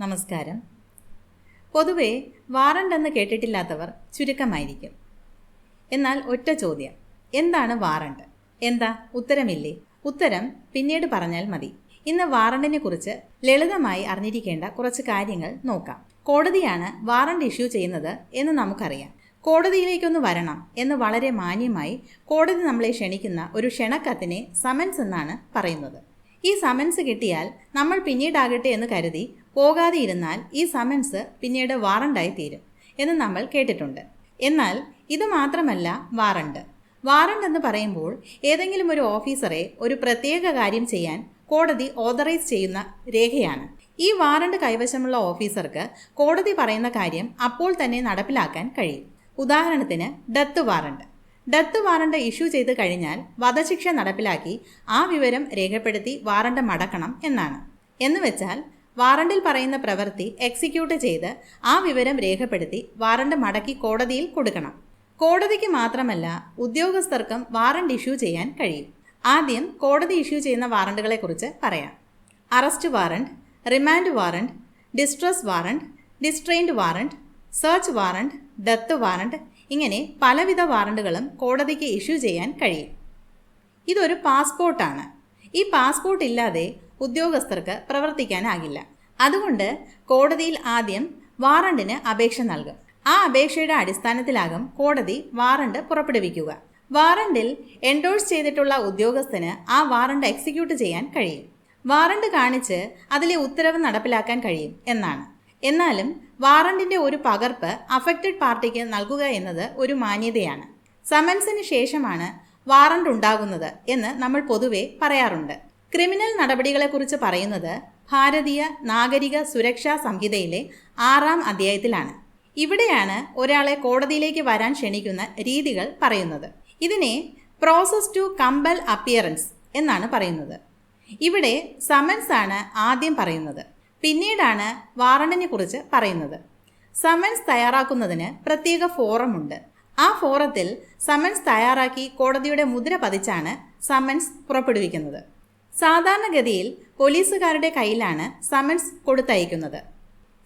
നമസ്കാരം. പൊതുവെ വാറണ്ട് എന്ന് കേട്ടിട്ടില്ലാത്തവർ ചുരുക്കമായിരിക്കും. എന്നാൽ ഒറ്റ ചോദ്യം. എന്താണ് വാറണ്ട്? എന്താ? ഉത്തരമില്ലേ? ഉത്തരം പിന്നീട് പറഞ്ഞാൽ മതി. ഇന്ന് വാറണ്ടിനെ കുറിച്ച് ലളിതമായി അറിഞ്ഞിരിക്കേണ്ട കുറച്ച് കാര്യങ്ങൾ നോക്കാം. കോടതിയാണ് വാറണ്ട് ഇഷ്യൂ ചെയ്യുന്നത് എന്ന് നമുക്കറിയാം. കോടതിയിലേക്കൊന്ന് വരണം എന്ന് വളരെ മാന്യമായി കോടതി നമ്മളെ ക്ഷണിക്കുന്ന ഒരു ക്ഷണക്കത്തിനെ സമൻസ് എന്നാണ് പറയുന്നത്. ഈ സമൻസ് കിട്ടിയാൽ നമ്മൾ പിന്നീടാകട്ടെ എന്ന് കരുതി പോകാതെ ഇരുന്നാൽ ഈ സമൻസ് പിന്നീട് വാറണ്ടായി തീരും എന്ന് നമ്മൾ കേട്ടിട്ടുണ്ട്. എന്നാൽ ഇത് മാത്രമല്ല വാറണ്ട് വാറണ്ട് എന്ന് പറയുമ്പോൾ ഏതെങ്കിലും ഒരു ഓഫീസറെ ഒരു പ്രത്യേക കാര്യം ചെയ്യാൻ കോടതി ഓതറൈസ് ചെയ്യുന്ന രേഖയാണ്. ഈ വാറണ്ട് കൈവശമുള്ള ഓഫീസർക്ക് കോടതി പറയുന്ന കാര്യം അപ്പോൾ തന്നെ നടപ്പിലാക്കാൻ കഴിയും. ഉദാഹരണത്തിന് death warrant death warrant issue ചെയ്ത് കഴിഞ്ഞാൽ വധശിക്ഷ നടപ്പിലാക്കി ആ വിവരം രേഖപ്പെടുത്തി വാറണ്ട് മടക്കണം എന്നാണ്. എന്നുവെച്ചാൽ വാറണ്ടിൽ പറയുന്ന പ്രവൃത്തി എക്സിക്യൂട്ട് ചെയ്ത് ആ വിവരം രേഖപ്പെടുത്തി വാറണ്ട് മടക്കി കോടതിയിൽ കൊടുക്കണം. കോടതിക്ക് മാത്രമല്ല ഉദ്യോഗസ്ഥർക്കും വാറണ്ട് ഇഷ്യൂ ചെയ്യാൻ കഴിയും. ആദ്യം കോടതി ഇഷ്യൂ ചെയ്യുന്ന വാറണ്ടുകളെക്കുറിച്ച് പറയാം. Arrest warrant remand warrant distress warrant distrained warrant search warrant death warrant ഇങ്ങനെ പലവിധ വാറണ്ടുകളും കോടതിക്ക് ഇഷ്യൂ ചെയ്യാൻ കഴിയും. ഇതൊരു പാസ്പോർട്ടാണ്. ഈ പാസ്പോർട്ട് ഇല്ലാതെ ഉദ്യോഗസ്ഥർക്ക് പ്രവർത്തിക്കാനാകില്ല അതുകൊണ്ട് കോടതിയിൽ ആദ്യം വാറണ്ടിന് അപേക്ഷ നൽകും. ആ അപേക്ഷയുടെ അടിസ്ഥാനത്തിലാകും കോടതി വാറണ്ട് പുറപ്പെടുവിക്കുക. വാറണ്ടിൽ എൻഡോഴ്സ് ചെയ്തിട്ടുള്ള ഉദ്യോഗസ്ഥന് ആ വാറണ്ട് എക്സിക്യൂട്ട് ചെയ്യാൻ കഴിയും. വാറണ്ട് കാണിച്ച് അതിലെ ഉത്തരവ് നടപ്പിലാക്കാൻ കഴിയും എന്നാണ്. എന്നാലും വാറണ്ടിന്റെ ഒരു പകർപ്പ് അഫക്റ്റഡ് പാർട്ടിക്ക് നൽകുക എന്നത് ഒരു മാന്യതയാണ്. സമൻസിന് ശേഷമാണ് വാറണ്ട് ഉണ്ടാകുന്നത് എന്ന് നമ്മൾ പൊതുവെ പറയാറുണ്ട്. ക്രിമിനൽ നടപടികളെക്കുറിച്ച് പറയുന്നത് ഭാരതീയ നാഗരിക സുരക്ഷാ സംഹിതയിലെ ആറാം അധ്യായത്തിലാണ്. ഇവിടെയാണ് ഒരാളെ കോടതിയിലേക്ക് വരാൻ ക്ഷണിക്കുന്ന രീതികൾ പറയുന്നത്. ഇതിനെ പ്രോസസ് ടു കമ്പൽ അപ്പിയറൻസ് എന്നാണ് പറയുന്നത്. ഇവിടെ സമൻസ് ആണ് ആദ്യം പറയുന്നത്. പിന്നീടാണ് വാറണ്ടിനെ കുറിച്ച് പറയുന്നത്. സമൻസ് തയ്യാറാക്കുന്നതിന് പ്രത്യേക ഫോറമുണ്ട്. ആ ഫോറത്തിൽ സമൻസ് തയ്യാറാക്കി കോടതിയുടെ മുദ്ര പതിച്ചാണ് സമൻസ് പുറപ്പെടുവിക്കുന്നത്. സാധാരണഗതിയിൽ പോലീസുകാരുടെ കയ്യിലാണ് സമൻസ് കൊടുത്തയക്കുന്നത്.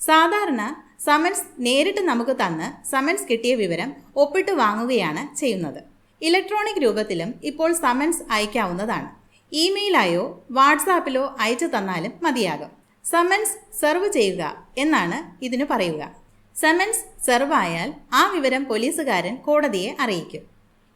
സാധാരണ സമൻസ് നേരിട്ട് നമുക്ക് തന്ന് സമൻസ് കിട്ടിയ വിവരം ഒപ്പിട്ട് വാങ്ങുകയാണ് ചെയ്യുന്നത്. ഇലക്ട്രോണിക് രൂപത്തിലും ഇപ്പോൾ സമൻസ് അയക്കാവുന്നതാണ്. ഇമെയിലായോ വാട്സാപ്പിലോ അയച്ചു തന്നാലും മതിയാകും. സമൻസ് സെർവ് ചെയ്യുക എന്നാണ് ഇതിനു പറയുക. സമൻസ് സെർവ് ആയാൽ ആ വിവരം പോലീസുകാരൻ കോടതിയെ അറിയിക്കും.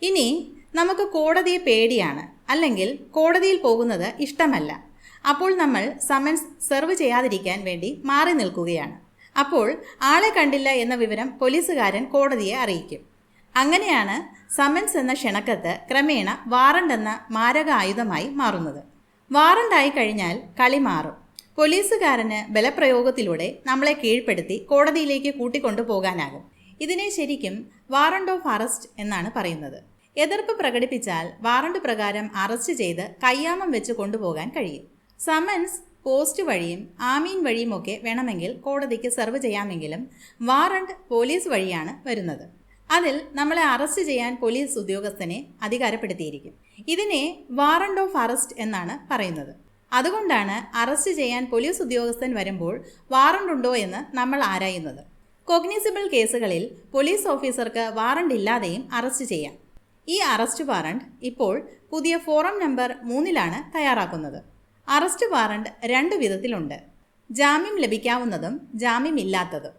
ഇനി നമുക്ക് കോടതിയെ പേടിയാണ് അല്ലെങ്കിൽ കോടതിയിൽ പോകുന്നത് ഇഷ്ടമല്ല. അപ്പോൾ നമ്മൾ സമൻസ് സെർവ് ചെയ്യാതിരിക്കാൻ വേണ്ടി മാറി നിൽക്കുകയാണ്. അപ്പോൾ ആളെ കണ്ടില്ല എന്ന വിവരം പോലീസുകാരൻ കോടതിയെ അറിയിക്കും. അങ്ങനെയാണ് സമൻസ് എന്ന ക്ഷണക്കത്ത് ക്രമേണ വാറണ്ട് എന്ന മാരക ആയുധമായി മാറുന്നത്. വാറണ്ടായി കഴിഞ്ഞാൽ കളി മാറും. പോലീസുകാരന് ബലപ്രയോഗത്തിലൂടെ നമ്മളെ കീഴ്പ്പെടുത്തി കോടതിയിലേക്ക് കൂട്ടിക്കൊണ്ടു പോകാനാകും ഇതിനെ ശരിക്കും വാറണ്ട് ഓഫ് അറസ്റ്റ് എന്നാണ് പറയുന്നത്. എതിർപ്പ് പ്രകടിപ്പിച്ചാൽ വാറണ്ട് പ്രകാരം അറസ്റ്റ് ചെയ്ത് കയ്യാമം വെച്ച് കൊണ്ടുപോകാൻ കഴിയും. സമൻസ് പോസ്റ്റ് വഴിയും ആമീൻ വഴിയുമൊക്കെ വേണമെങ്കിൽ കോടതിക്ക് സെർവ് ചെയ്യാമെങ്കിലും വാറണ്ട് പോലീസ് വഴിയാണ് വരുന്നത്. അതിൽ നമ്മളെ അറസ്റ്റ് ചെയ്യാൻ പോലീസ് ഉദ്യോഗസ്ഥനെ അധികാരപ്പെടുത്തിയിരിക്കും. ഇതിനെ വാറണ്ട് ഓഫ് അറസ്റ്റ് എന്നാണ് പറയുന്നത്. അതുകൊണ്ടാണ് അറസ്റ്റ് ചെയ്യാൻ പോലീസ് ഉദ്യോഗസ്ഥൻ വരുമ്പോൾ വാറണ്ട് ഉണ്ടോ എന്ന് നമ്മൾ ആരായുന്നത്? കോഗ്നിസിബിൾ കേസുകളിൽ പോലീസ് ഓഫീസർക്ക് വാറണ്ട് ഇല്ലാതെയും അറസ്റ്റ് ചെയ്യാം. ഈ അറസ്റ്റ് വാറണ്ട് ഇപ്പോൾ പുതിയ ഫോറം നമ്പർ മൂന്നിലാണ് തയ്യാറാക്കുന്നത്. അറസ്റ്റ് വാറണ്ട് രണ്ട് വിധത്തിലുണ്ട്. ജാമ്യം ലഭിക്കാവുന്നതും ജാമ്യം ഇല്ലാത്തതും.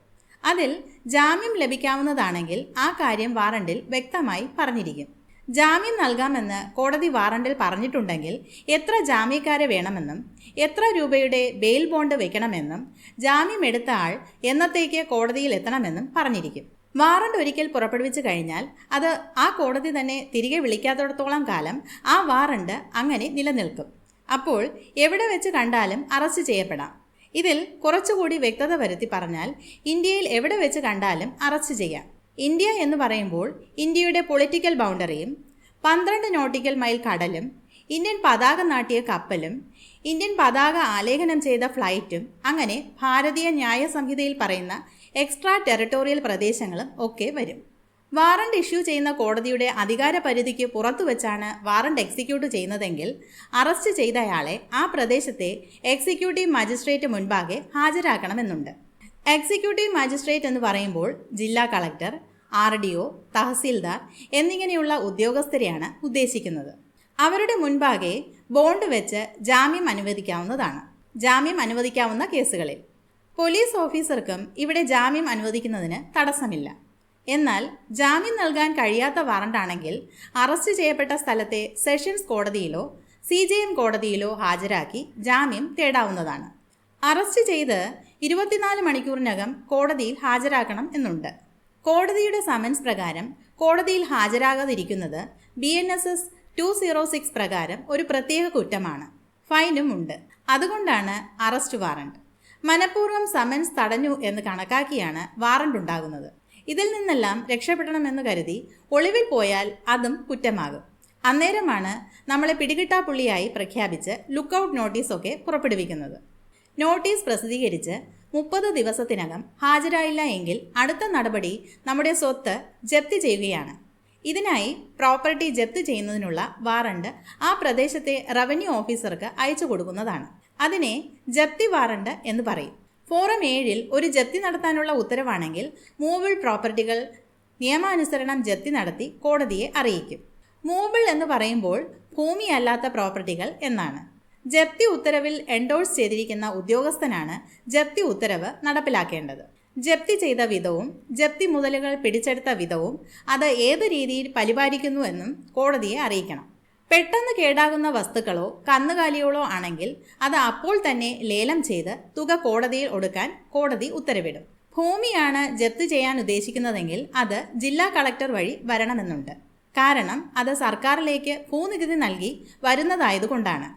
അതിൽ ജാമ്യം ലഭിക്കാവുന്നതാണെങ്കിൽ ആ കാര്യം വാറണ്ടിൽ വ്യക്തമായി പറഞ്ഞിരിക്കും. ജാമ്യം നൽകാമെന്ന് കോടതി വാറണ്ടിൽ പറഞ്ഞിട്ടുണ്ടെങ്കിൽ എത്ര ജാമ്യക്കാരെ വേണമെന്നും എത്ര രൂപയുടെ ബെയിൽ ബോണ്ട് വെക്കണമെന്നും ജാമ്യം എടുത്ത ആൾ എന്നത്തേക്ക് കോടതിയിൽ എത്തണമെന്നും പറഞ്ഞിരിക്കും. വാറണ്ട് ഒരിക്കൽ പുറപ്പെടുവിച്ചു കഴിഞ്ഞാൽ അത് ആ കോടതി തന്നെ തിരികെ വിളിക്കാത്തിടത്തോളം കാലം ആ വാറണ്ട് അങ്ങനെ നിലനിൽക്കും. അപ്പോൾ എവിടെ വെച്ച് കണ്ടാലും അറസ്റ്റ് ചെയ്യപ്പെടാം. ഇതിൽ കുറച്ചുകൂടി വ്യക്തത വരുത്തി പറഞ്ഞാൽ ഇന്ത്യയിൽ എവിടെ വെച്ച് കണ്ടാലും അറസ്റ്റ് ചെയ്യാം. ഇന്ത്യ എന്ന് പറയുമ്പോൾ ഇന്ത്യയുടെ പൊളിറ്റിക്കൽ ബൗണ്ടറിയും പന്ത്രണ്ട് നോട്ടിക്കൽ മൈൽ കടലും ഇന്ത്യൻ പതാക നാട്ടിയ കപ്പലും ഇന്ത്യൻ പതാക ആലേഖനം ചെയ്ത ഫ്ലൈറ്റും അങ്ങനെ ഭാരതീയ ന്യായ സംഹിതയിൽ പറയുന്ന എക്സ്ട്രാ ടെറിട്ടോറിയൽ പ്രദേശങ്ങളും ഒക്കെ വരും. വാറണ്ട് ഇഷ്യൂ ചെയ്യുന്ന കോടതിയുടെ അധികാര പരിധിക്ക് പുറത്തു വെച്ചാണ് വാറണ്ട് എക്സിക്യൂട്ട് ചെയ്യുന്നതെങ്കിൽ അറസ്റ്റ് ചെയ്തയാളെ ആ പ്രദേശത്തെ എക്സിക്യൂട്ടീവ് മജിസ്ട്രേറ്റ് മുൻപാകെ ഹാജരാക്കണമെന്നുണ്ട്. എക്സിക്യൂട്ടീവ് മജിസ്ട്രേറ്റ് എന്ന് പറയുമ്പോൾ ജില്ലാ collector R D O tahsildar എന്നിങ്ങനെയുള്ള ഉദ്യോഗസ്ഥരെയാണ് ഉദ്ദേശിക്കുന്നത്. അവരുടെ മുൻപാകെ ബോണ്ട് വെച്ച് ജാമ്യം അനുവദിക്കാവുന്നതാണ്. ജാമ്യം അനുവദിക്കാവുന്ന കേസുകളിൽ. പോലീസ് ഓഫീസർക്കും ഇവിടെ ജാമ്യം അനുവദിക്കുന്നതിന് തടസ്സമില്ല. എന്നാൽ ജാമ്യം നൽകാൻ കഴിയാത്ത വാറണ്ടാണെങ്കിൽ അറസ്റ്റ് ചെയ്യപ്പെട്ട സ്ഥലത്തെ സെഷൻസ് കോടതിയിലോ സി ജെ എം കോടതിയിലോ ഹാജരാക്കി ജാമ്യം തേടാവുന്നതാണ്. അറസ്റ്റ് ചെയ്ത് ഇരുപത്തിനാല് മണിക്കൂറിനകം കോടതിയിൽ ഹാജരാക്കണം എന്നുണ്ട്. കോടതിയുടെ സമൻസ് പ്രകാരം കോടതിയിൽ ഹാജരാകാതിരിക്കുന്നത് B N S S two zero six പ്രകാരം ഒരു പ്രത്യേക കുറ്റമാണ്. ഫൈനും ഉണ്ട്. അതുകൊണ്ടാണ് അറസ്റ്റ് വാറണ്ട്. മനഃപൂർവം സമൻസ് തടഞ്ഞു എന്ന് കണക്കാക്കിയാണ് വാറണ്ട് ഉണ്ടാകുന്നത്. ഇതിൽ നിന്നെല്ലാം രക്ഷപ്പെടണമെന്ന് കരുതി ഒളിവിൽ പോയാൽ അതും കുറ്റമാകും. അന്നേരമാണ് നമ്മളെ പിടികിട്ടാപ്പുള്ളിയായി പ്രഖ്യാപിച്ച് ലുക്കൌട്ട് നോട്ടീസൊക്കെ പുറപ്പെടുവിക്കുന്നത്. നോട്ടീസ് പ്രസിദ്ധീകരിച്ച് മുപ്പത് ദിവസത്തിനകം ഹാജരായില്ല എങ്കിൽ അടുത്ത നടപടി നമ്മുടെ സ്വത്ത് ജപ്തി ചെയ്യുകയാണ്. ഇതിനായി പ്രോപ്പർട്ടി ജപ്തി ചെയ്യുന്നതിനുള്ള വാറണ്ട് ആ പ്രദേശത്തെ റവന്യൂ ഓഫീസർക്ക് അയച്ചു കൊടുക്കുന്നതാണ്. അതിനെ ജപ്തി വാറണ്ട് എന്ന് പറയും. ഫോറം ഏഴിൽ ഒരു ജപ്തി നടത്താനുള്ള ഉത്തരവാണെങ്കിൽ മൂവബിൾ പ്രോപ്പർട്ടികൾ നിയമാനുസരണം ജപ്തി നടത്തി കോടതിയെ അറിയിക്കും. മൂവബിൾ എന്ന് പറയുമ്പോൾ ഭൂമിയല്ലാത്ത പ്രോപ്പർട്ടികൾ എന്നാണ്. ജപ്തി ഉത്തരവിൽ എൻഡോഴ്സ് ചെയ്തിരിക്കുന്ന ഉദ്യോഗസ്ഥനാണ് ജപ്തി ഉത്തരവ് നടപ്പിലാക്കേണ്ടത്. ജപ്തി ചെയ്ത വിധവും ജപ്തി മുതലുകൾ പിടിച്ചെടുത്ത വിധവും അത് ഏത് രീതിയിൽ പരിപാലിക്കുന്നുവെന്നും കോടതിയെ അറിയിക്കണം. പെട്ടെന്ന് കേടാകുന്ന വസ്തുക്കളോ കന്നുകാലികളോ ആണെങ്കിൽ അത് അപ്പോൾ തന്നെ ലേലം ചെയ്ത് തുക കോടതിയിൽ ഒടുക്കാൻ കോടതി ഉത്തരവിടും. ഭൂമിയാണ് ജപ്തി ചെയ്യാൻ ഉദ്ദേശിക്കുന്നതെങ്കിൽ അത് ജില്ലാ കളക്ടർ വഴി വരണമെന്നുണ്ട്. കാരണം അത് സർക്കാരിലേക്ക് ഭൂനികുതി നൽകി വരുന്നതായതുകൊണ്ടാണ്.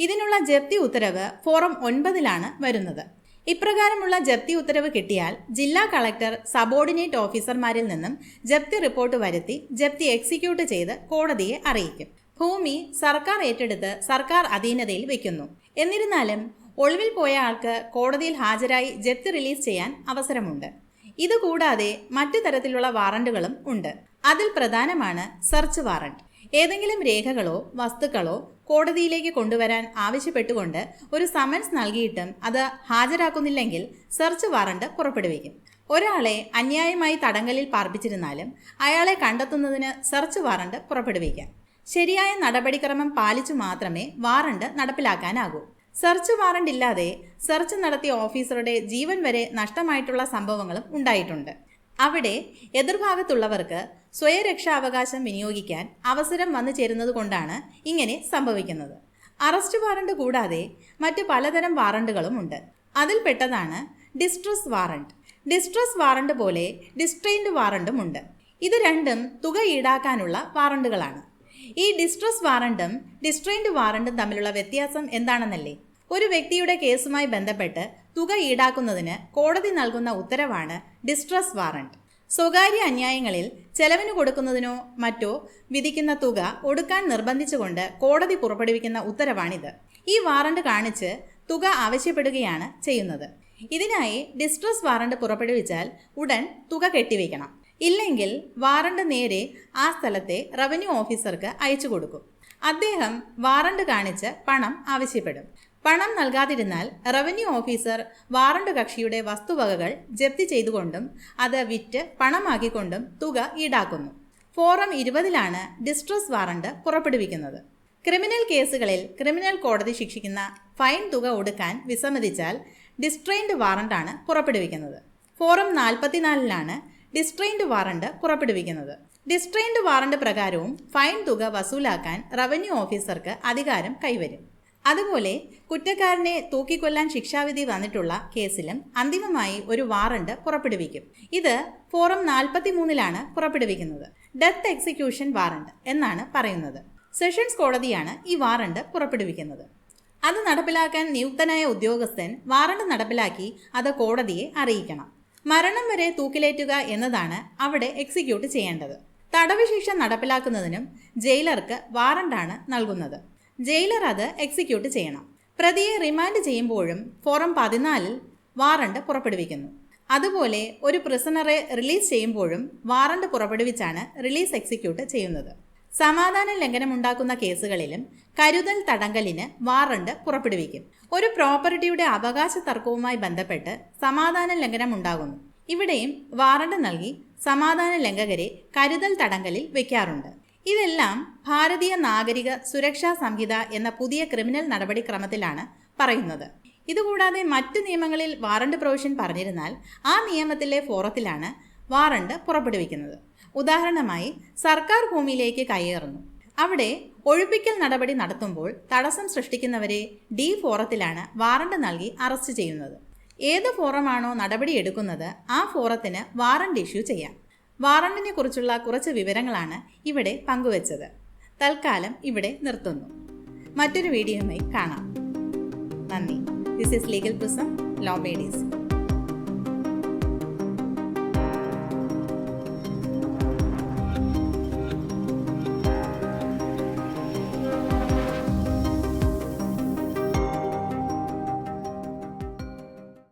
ഇതിനുള്ള ജപ്തി ഉത്തരവ് ഫോറം ഒൻപതിലാണ് വരുന്നത്. ഇപ്രകാരമുള്ള ജപ്തി ഉത്തരവ് കിട്ടിയാൽ ജില്ലാ കളക്ടർ സബോർഡിനേറ്റ് ഓഫീസർമാരിൽ നിന്നും ജപ്തി റിപ്പോർട്ട് വരുത്തി ജപ്തി എക്സിക്യൂട്ട് ചെയ്ത് കോടതിയെ അറിയിക്കും. ഭൂമി സർക്കാർ ഏറ്റെടുത്ത് സർക്കാർ അധീനതയിൽ വയ്ക്കുന്നു എന്നിരുന്നാലും ഒളിവിൽ പോയ ആൾക്ക് കോടതിയിൽ ഹാജരായി ജപ്തി റിലീസ് ചെയ്യാൻ അവസരമുണ്ട്. ഇതുകൂടാതെ മറ്റു തരത്തിലുള്ള വാറണ്ടുകളും ഉണ്ട്. അതിൽ പ്രധാനമാണ് സെർച്ച് വാറണ്ട്. ഏതെങ്കിലും രേഖകളോ വസ്തുക്കളോ കോടതിയിലേക്ക് കൊണ്ടുവരാൻ ആവശ്യപ്പെട്ടുകൊണ്ട് ഒരു സമൻസ് നൽകിയിട്ടും അത് ഹാജരാക്കുന്നില്ലെങ്കിൽ സെർച്ച് വാറണ്ട് പുറപ്പെടുവിക്കും. ഒരാളെ അന്യായമായി തടങ്കലിൽ പാർപ്പിച്ചിരുന്നാലും അയാളെ കണ്ടെത്തുന്നതിന് സെർച്ച് വാറണ്ട് പുറപ്പെടുവിക്കാം. ശരിയായ നടപടിക്രമം പാലിച്ചു മാത്രമേ വാറണ്ട് നടപ്പിലാക്കാനാകൂ. സെർച്ച് വാറണ്ട് ഇല്ലാതെ സെർച്ച് നടത്തിയ ഓഫീസറുടെ ജീവൻ വരെ നഷ്ടമായിട്ടുള്ള സംഭവങ്ങളും ഉണ്ടായിട്ടുണ്ട്. അവിടെ എതിർഭാഗത്തുള്ളവർക്ക് സ്വയരക്ഷാവകാശം വിനിയോഗിക്കാൻ അവസരം വന്നു ചേരുന്നത് കൊണ്ടാണ് ഇങ്ങനെ സംഭവിക്കുന്നത്. അറസ്റ്റ് വാറണ്ട് കൂടാതെ മറ്റ് പലതരം വാറണ്ടുകളും ഉണ്ട്. അതിൽപ്പെട്ടതാണ് ഡിസ്ട്രസ് വാറണ്ട് ഡിസ്ട്രസ് വാറണ്ട് പോലെ ഡിസ്ട്രെയിൻഡ് വാറണ്ടും ഉണ്ട്. ഇത് രണ്ടും തുക ഈടാക്കാനുള്ള വാറണ്ടുകളാണ്. ഈ ഡിസ്ട്രസ് വാറണ്ടും ഡിസ്ട്രെയിൻഡ് വാറണ്ടും തമ്മിലുള്ള വ്യത്യാസം എന്താണെന്നല്ലേ? ഒരു വ്യക്തിയുടെ കേസുമായി ബന്ധപ്പെട്ട് തുക ഈടാക്കുന്നതിന് കോടതി നൽകുന്ന ഉത്തരവാണ് ഡിസ്ട്രസ് വാറണ്ട് സ്വകാര്യ അന്യായങ്ങളിൽ ചെലവിന് കൊടുക്കുന്നതിനോ മറ്റോ വിധിക്കുന്ന തുക ഒടുക്കാൻ നിർബന്ധിച്ചുകൊണ്ട് കോടതി പുറപ്പെടുവിക്കുന്ന ഉത്തരവാണിത്. ഈ വാറണ്ട് കാണിച്ച് തുക ആവശ്യപ്പെടുകയാണ് ചെയ്യുന്നത്. ഇതിനായി ഡിസ്ട്രസ് വാറണ്ട് പുറപ്പെടുവിച്ചാൽ ഉടൻ തുക കെട്ടിവെക്കണം ഇല്ലെങ്കിൽ വാറണ്ട് നേരെ ആ സ്ഥലത്തെ റവന്യൂ ഓഫീസർക്ക് അയച്ചു കൊടുക്കും. അദ്ദേഹം വാറണ്ട് കാണിച്ച് പണം ആവശ്യപ്പെടും. പണം നൽകാതിരുന്നാൽ റവന്യൂ ഓഫീസർ വാറണ്ട് കക്ഷിയുടെ വസ്തുവകകൾ ജപ്തി ചെയ്തുകൊണ്ടും അത് വിറ്റ് പണമാക്കിക്കൊണ്ടും തുക ഈടാക്കുന്നു. ഫോറം ഇരുപതിലാണ് ഡിസ്ട്രസ് വാറണ്ട് പുറപ്പെടുവിക്കുന്നത്. ക്രിമിനൽ കേസുകളിൽ ക്രിമിനൽ കോടതി ശിക്ഷിക്കുന്ന ഫൈൻ തുക ഒടുക്കാൻ വിസമ്മതിച്ചാൽ ഡിസ്ട്രെയിൻഡ് വാറണ്ടാണ് പുറപ്പെടുവിക്കുന്നത്. ഫോറം നാൽപ്പത്തിനാലിലാണ് ഡിസ്ട്രെയിൻഡ് വാറണ്ട് പുറപ്പെടുവിക്കുന്നത്. ഡിസ്ട്രെയിൻഡ് വാറണ്ട് പ്രകാരവും ഫൈൻ തുക വസൂലാക്കാൻ റവന്യൂ ഓഫീസർക്ക് അധികാരം കൈവരും. അതുപോലെ കുറ്റക്കാരനെ തൂക്കിക്കൊല്ലാൻ ശിക്ഷാവിധി വന്നിട്ടുള്ള കേസിലും അന്തിമമായി ഒരു വാറണ്ട് പുറപ്പെടുവിക്കും. ഇത് ഫോറം നാൽപ്പത്തി മൂന്നിലാണ് പുറപ്പെടുവിക്കുന്നത്. ഡെത്ത് എക്സിക്യൂഷൻ വാറണ്ട് എന്നാണ് പറയുന്നത്. സെഷൻസ് കോടതിയാണ് ഈ വാറണ്ട് പുറപ്പെടുവിക്കുന്നത്. അത് നടപ്പിലാക്കാൻ നിയുക്തനായ ഉദ്യോഗസ്ഥൻ വാറണ്ട് നടപ്പിലാക്കി അത് കോടതിയെ അറിയിക്കണം. മരണം വരെ തൂക്കിലേറ്റുക എന്നതാണ് അവിടെ എക്സിക്യൂട്ട് ചെയ്യേണ്ടത്. തടവ് ശിക്ഷ നടപ്പിലാക്കുന്നതിനും ജയിലർക്ക് വാറണ്ടാണ് നൽകുന്നത്. ജയിലർ അത് എക്സിക്യൂട്ട് ചെയ്യണം. പ്രതിയെ റിമാൻഡ് ചെയ്യുമ്പോഴും ഫോറം പതിനാലിൽ വാറണ്ട് പുറപ്പെടുവിക്കുന്നു. അതുപോലെ ഒരു പ്രിസണറെ റിലീസ് ചെയ്യുമ്പോഴും വാറണ്ട് പുറപ്പെടുവിച്ചാണ് റിലീസ് എക്സിക്യൂട്ട് ചെയ്യുന്നത്. സമാധാന ലംഘനമുണ്ടാക്കുന്ന കേസുകളിലും കരുതൽ തടങ്കലിന് വാറണ്ട് പുറപ്പെടുവിക്കും. ഒരു പ്രോപ്പർട്ടിയുടെ അവകാശ തർക്കവുമായി ബന്ധപ്പെട്ട് സമാധാന ലംഘനം ഉണ്ടാകുന്നു. ഇവിടെയും വാറണ്ട് നൽകി സമാധാന ലംഘകരെ കരുതൽ തടങ്കലിൽ വെക്കാറുണ്ട്. ഇതെല്ലാം ഭാരതീയ നാഗരിക സുരക്ഷാ സംഹിത എന്ന പുതിയ ക്രിമിനൽ നടപടിക്രമത്തിലാണ് പറയുന്നത്. ഇതുകൂടാതെ മറ്റു നിയമങ്ങളിൽ വാറണ്ട് പ്രൊവിഷൻ പറഞ്ഞിരുന്നാൽ ആ നിയമത്തിലെ ഫോറത്തിലാണ് വാറണ്ട് പുറപ്പെടുവിക്കുന്നത്. ഉദാഹരണമായി സർക്കാർ ഭൂമിയിലേക്ക് കയ്യേറുന്നു. അവിടെ ഒഴിപ്പിക്കൽ നടപടി നടത്തുമ്പോൾ തടസ്സം സൃഷ്ടിക്കുന്നവരെ ഡി ഫോറത്തിലാണ് വാറണ്ട് നൽകി അറസ്റ്റ് ചെയ്യുന്നത്. ഏത് ഫോറമാണോ നടപടി എടുക്കുന്നത് ആ ഫോറത്തിന് വാറണ്ട് ഇഷ്യൂ ചെയ്യാം. വാറണ്ടിനെ കുറിച്ചുള്ള കുറച്ച് വിവരങ്ങളാണ് ഇവിടെ പങ്കുവച്ചത്. തൽക്കാലം ഇവിടെ നിർത്തുന്നു. മറ്റൊരു വീഡിയോയുമായി കാണാം. നന്ദി. This is legal prism law made easy